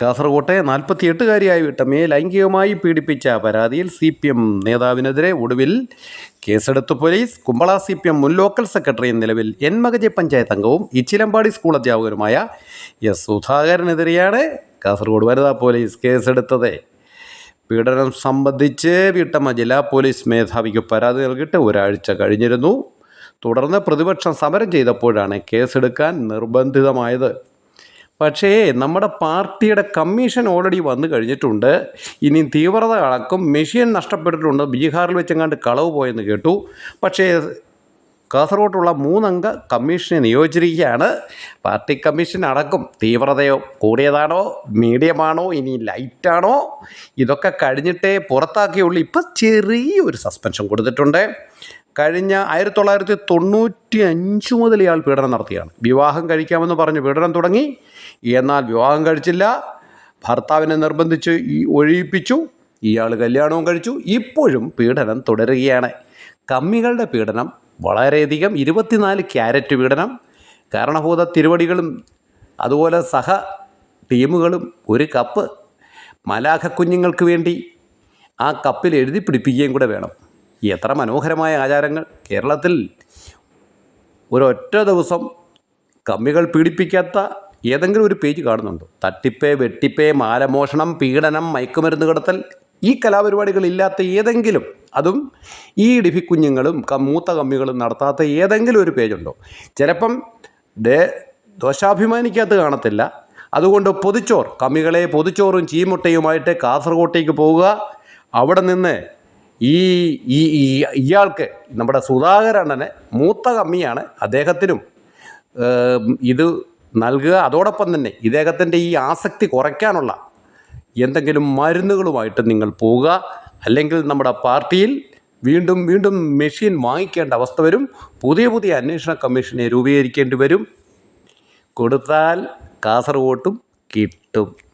കാസർകോട്ടെ നാൽപ്പത്തിയെട്ടുകാരിയായ വീട്ടമ്മയെ ലൈംഗികമായി പീഡിപ്പിച്ച പരാതിയിൽ സി പി എം നേതാവിനെതിരെ ഒടുവിൽ കേസെടുത്ത് police. Kumbla C P M മുൻ ലോക്കൽ സെക്രട്ടറിയും നിലവിൽ എൻ മകജെ പഞ്ചായത്ത് അംഗവും ഇച്ചിലമ്പാടി സ്കൂൾ അധ്യാപകരുമായ എസ് സുധാകരനെതിരെയാണ് കാസർഗോഡ് വനിതാ പോലീസ് കേസെടുത്തത്. പീഡനം സംബന്ധിച്ച് വീട്ടമ്മ ജില്ലാ പോലീസ് മേധാവിക്ക് പരാതി നൽകിയിട്ട് ഒരാഴ്ച കഴിഞ്ഞിരുന്നു. തുടർന്ന് പ്രതിപക്ഷം സമരം ചെയ്തപ്പോഴാണ് കേസെടുക്കാൻ നിർബന്ധിതമായത്. പക്ഷേ നമ്മുടെ പാർട്ടിയുടെ കമ്മീഷൻ ഓൾറെഡി വന്നു കഴിഞ്ഞിട്ടുണ്ട്. ഇനി തീവ്രത അളക്കും. മെഷീൻ നഷ്ടപ്പെട്ടിട്ടുണ്ട്. ബീഹാറിൽ വെച്ചെങ്ങാണ്ട് കളവ് പോയെന്ന് കേട്ടു. പക്ഷേ കാസർഗോട്ടുള്ള മൂന്നംഗ കമ്മീഷനെ നിയോഗിച്ചിരിക്കുകയാണ്. പാർട്ടി കമ്മീഷൻ അടക്കം. തീവ്രതയോ കൂടിയതാണോ? മീഡിയമാണോ? ഇനി ലൈറ്റാണോ? ഇതൊക്കെ കഴിഞ്ഞിട്ടേ പുറത്താക്കിയുള്ളൂ. ഇപ്പം ചെറിയൊരു സസ്പെൻഷൻ കൊടുത്തിട്ടുണ്ട്. കഴിഞ്ഞ ആയിരത്തി തൊള്ളായിരത്തി തൊണ്ണൂറ്റി അഞ്ച് മുതൽ ഇയാൾ പീഡനം നടത്തിയാണ്. വിവാഹം കഴിക്കാമെന്ന് പറഞ്ഞ് പീഡനം തുടങ്ങി. എന്നാൽ വിവാഹം കഴിച്ചില്ല. ഭർത്താവിനെ നിർബന്ധിച്ച് ഒഴിയിപ്പിച്ചു. ഇയാൾ കല്യാണവും കഴിച്ചു. ഇപ്പോഴും പീഡനം തുടരുകയാണ്. കമ്മികളുടെ പീഡനം വളരെയധികം. ഇരുപത്തിനാല് ക്യാരറ്റ് പീഡനം. കാരണഭൂത തിരുവടികളും അതുപോലെ സഹ ടീമുകളും ഒരു കപ്പ് മലാഖ കുഞ്ഞുങ്ങൾക്ക് വേണ്ടി ആ കപ്പിൽ എഴുതി പിടിപ്പിക്കുകയും കൂടെ വേണം. എത്ര മനോഹരമായ ആചാരങ്ങൾ. കേരളത്തിൽ ഒരൊറ്റ ദിവസം കമ്മികൾ പീഡിപ്പിക്കാത്ത ഏതെങ്കിലും ഒരു പേജ് കാണുന്നുണ്ടോ? തട്ടിപ്പ് വെട്ടിപ്പ് മാലമോഷണം പീഡനം മയക്കുമരുന്ന് കടത്തൽ ഈ കലാപരിപാടികളില്ലാത്ത ഏതെങ്കിലും അതും ഈ ഡിഫി കുഞ്ഞുങ്ങളും ക- മൂത്ത കമ്മികളും നടത്താത്ത ഏതെങ്കിലും ഒരു പേജുണ്ടോ? ചിലപ്പം ദേ ദോഷാഭിമാനിക്കകത്ത് കാണത്തില്ല. അതുകൊണ്ട് പൊതിച്ചോർ കമ്മികളെ പൊതിച്ചോറും ചീമുട്ടയുമായിട്ട് കാസർഗോട്ടേക്ക് പോവുക. അവിടെ നിന്ന് ഈ ഈ ഇയാൾക്ക് നമ്മുടെ സുധാകരണ്ണന് മൂത്ത കമ്മിയാണ് അദ്ദേഹത്തിനും. ഇത് നൽകുക അതോടൊപ്പം തന്നെ ഇദ്ദേഹത്തിന്റെ ഈ ആസക്തി കുറയ്ക്കാനുള്ള എന്തെങ്കിലും മരുന്നുകളുമായിട്ട് നിങ്ങൾ പോവുക അല്ലെങ്കിൽ നമ്മുടെ പാർട്ടിയിൽ വീണ്ടും വീണ്ടും മെഷീൻ വാങ്ങിക്കേണ്ട അവസ്ഥ വരും. പുതിയ പുതിയ അന്വേഷണ കമ്മീഷനെ രൂപീകരിക്കേണ്ടി വരും. കൊടുത്താൽ കാസർഗോട്ടും കിട്ടും.